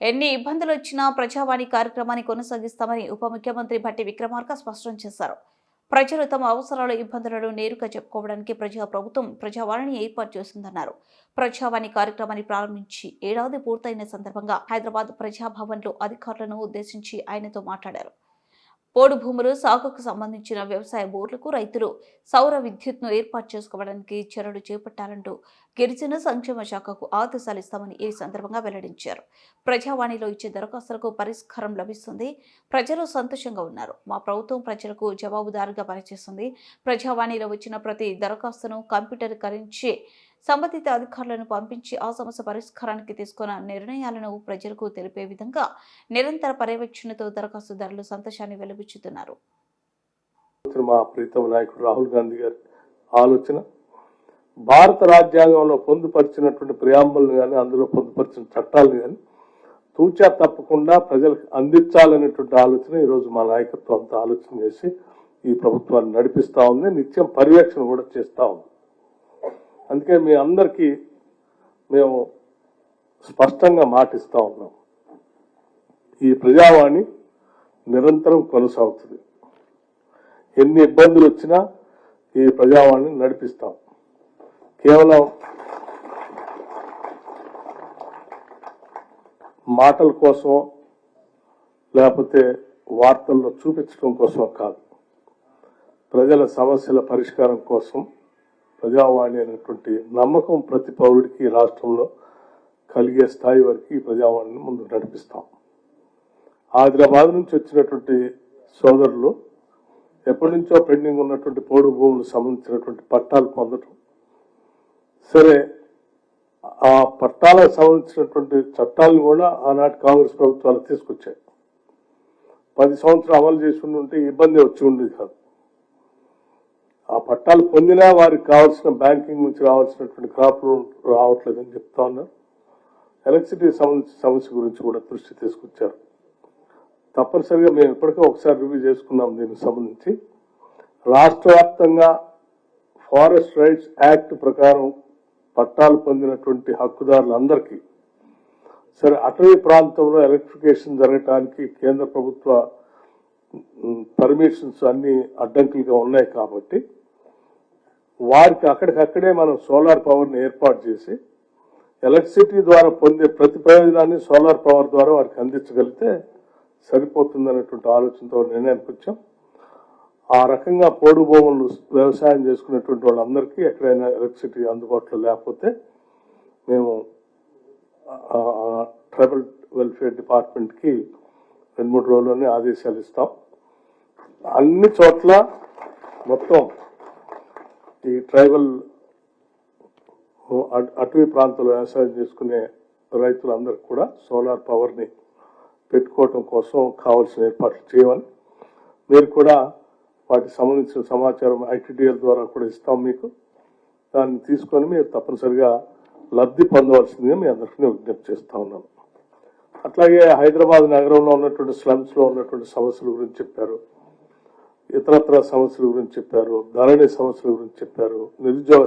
ఎన్ని ఇబ్బందులు వచ్చినా ప్రజావాణి కార్యక్రమాన్ని కొనసాగిస్తామని ఉప ముఖ్యమంత్రి భట్టి విక్రమార్క స్పష్టం చేశారు. ప్రజలు తమ అవసరాలు ఇబ్బందులను నేరుగా చెప్పుకోవడానికి ప్రజా ప్రభుత్వం ప్రజావాణిని ఏర్పాటు చేసిందన్నారు. ప్రజావాణి కార్యక్రమాన్ని ప్రారంభించి ఏడాది పూర్తయిన సందర్భంగా హైదరాబాద్ ప్రజాభవన్లో అధికారులను ఉద్దేశించి ఆయనతో మాట్లాడారు. పోడు భూములు సాగుకు సంబంధించిన వ్యవసాయ బోర్డులకు రైతులు సౌర విద్యుత్ను ఏర్పాటు చేసుకోవడానికి చర్యలు చేపట్టాలంటూ గిరిజన సంక్షేమ శాఖకు ఆదేశాలు ఇస్తామని ఈ సందర్భంగా వెల్లడించారు. ప్రజావాణిలో ఇచ్చే దరఖాస్తులకు పరిష్కారం లభిస్తుంది. ప్రజలు సంతోషంగా ఉన్నారు. మా ప్రభుత్వం ప్రజలకు జవాబుదారుగా పనిచేస్తుంది. ప్రజావాణిలో వచ్చిన ప్రతి దరఖాస్తును కంప్యూటరీకరించి సంబంధిత అధికారులను పంపించి ఆ సమస్య పరిష్కారానికి తీసుకున్న నిర్ణయాలను ప్రజలకు తెలిపే విధంగా నిరంతర పర్యవేక్షణతో దరఖాస్తుదారులు సంతోషాన్ని వెలిబుచ్చుతున్నారు. మా ప్రీతం నాయకుడు రాహుల్ గాంధీ గారి ఆలోచన భారత రాజ్యాంగంలో పొందుపరిచినటువంటి ప్రియాంబుల్ని కానీ అందులో పొందుపరిచిన చట్టాలను కానీ తూచా తప్పకుండా ప్రజలకు అందించాలనేటువంటి ఆలోచన ఈరోజు మా నాయకత్వం అంతా ఆలోచన చేసి ఈ ప్రభుత్వాన్ని నడిపిస్తూ ఉంది. నిత్యం పర్యవేక్షణ కూడా చేస్తూ ఉంది. అందుకే మీ అందరికీ మేము స్పష్టంగా మాటిస్తా ఉన్నాం. ఈ ప్రజావాణి నిరంతరం కొనసాగుతుంది. ఎన్ని ఇబ్బందులు వచ్చినా ఈ ప్రజావాణిని నడిపిస్తాం. కేవలం మాటల కోసం లేకపోతే వార్తల్లో చూపించడం కోసం కాదు. ప్రజల సమస్యల పరిష్కారం కోసం ప్రజావాణి అనేటువంటి నమ్మకం ప్రతి పౌరుడికి ఈ రాష్ట్రంలో కలిగే స్థాయి వరకు ఈ ప్రజావాణిని ముందు నడిపిస్తాం. ఆదిలాబాద్ నుంచి వచ్చినటువంటి సోదరులు ఎప్పటి నుంచో పెండింగ్ ఉన్నటువంటి పోడు భూములకు సంబంధించినటువంటి పట్టాలు పొందటం. సరే ఆ పట్టాలకు సంబంధించినటువంటి చట్టాలను కూడా ఆనాటి కాంగ్రెస్ ప్రభుత్వాలు తీసుకొచ్చాయి. పది సంవత్సరాలు అమలు చేసి ఉంటే ఇబ్బంది వచ్చి ఉండేది కాదు. పట్టాలు పొందినా వారికి కావాల్సిన బ్యాంకింగ్ నుంచి రావాల్సినటువంటి క్రాప్ లోన్ రావట్లేదని చెప్తా ఉన్నారు. ఎలక్ట్రిసిటీ సంబంధించిన సమస్య గురించి కూడా దృష్టి తీసుకొచ్చారు. తప్పనిసరిగా మేము ఇప్పటికే ఒకసారి రివ్యూ చేసుకున్నాం దీనికి సంబంధించి. రాష్ట్ర వ్యాప్తంగా ఫారెస్ట్ రైట్స్ యాక్ట్ ప్రకారం పట్టాలు పొందినటువంటి హక్కుదారులందరికీ సరే అటవీ ప్రాంతంలో ఎలక్ట్రిఫికేషన్ జరగటానికి కేంద్ర ప్రభుత్వ పర్మిషన్స్ అన్ని అడ్డంకులుగా ఉన్నాయి కాబట్టి వారికి అక్కడికక్కడే మనం సోలార్ పవర్ని ఏర్పాటు చేసి ఎలక్ట్రిసిటీ ద్వారా పొందే ప్రతి ప్రయోజనాన్ని సోలార్ పవర్ ద్వారా వారికి అందించగలిగితే సరిపోతుందనేటువంటి ఆలోచనతో నిర్ణయానికి వచ్చాం. ఆ రకంగా పోడు భూములు వ్యవసాయం చేసుకునేటువంటి వాళ్ళందరికీ ఎక్కడైనా ఎలక్ట్రిసిటీ అందుబాటులో లేకపోతే మేము ట్రైబల్ వెల్ఫేర్ డిపార్ట్మెంట్కి రెండు మూడు రోజుల్లోనే ఆదేశాలు ఇస్తాం. అన్ని చోట్ల మొత్తం ఈ ట్రైబల్ అటవీ ప్రాంతంలో వ్యవసాయం చేసుకునే రైతులందరికీ కూడా సోలార్ పవర్ని పెట్టుకోవటం కోసం కావాల్సిన ఏర్పాట్లు చేయమని మీరు కూడా వాటికి సంబంధించిన సమాచారం ఐటీడీఎల్ ద్వారా కూడా ఇస్తాం మీకు. దాన్ని తీసుకొని మీరు తప్పనిసరిగా లబ్ధి పొందవలసిందిగా మీ అందరికీ విజ్ఞప్తి చేస్తూ ఉన్నాను. అట్లాగే హైదరాబాద్ నగరంలో ఉన్నటువంటి స్లమ్స్లో ఉన్నటువంటి సమస్యల గురించి చెప్పారు. ఇతరత్ర సమస్యల గురించి చెప్పారు ధరణి సమస్యల గురించి చెప్పారు నిరుద్యోగ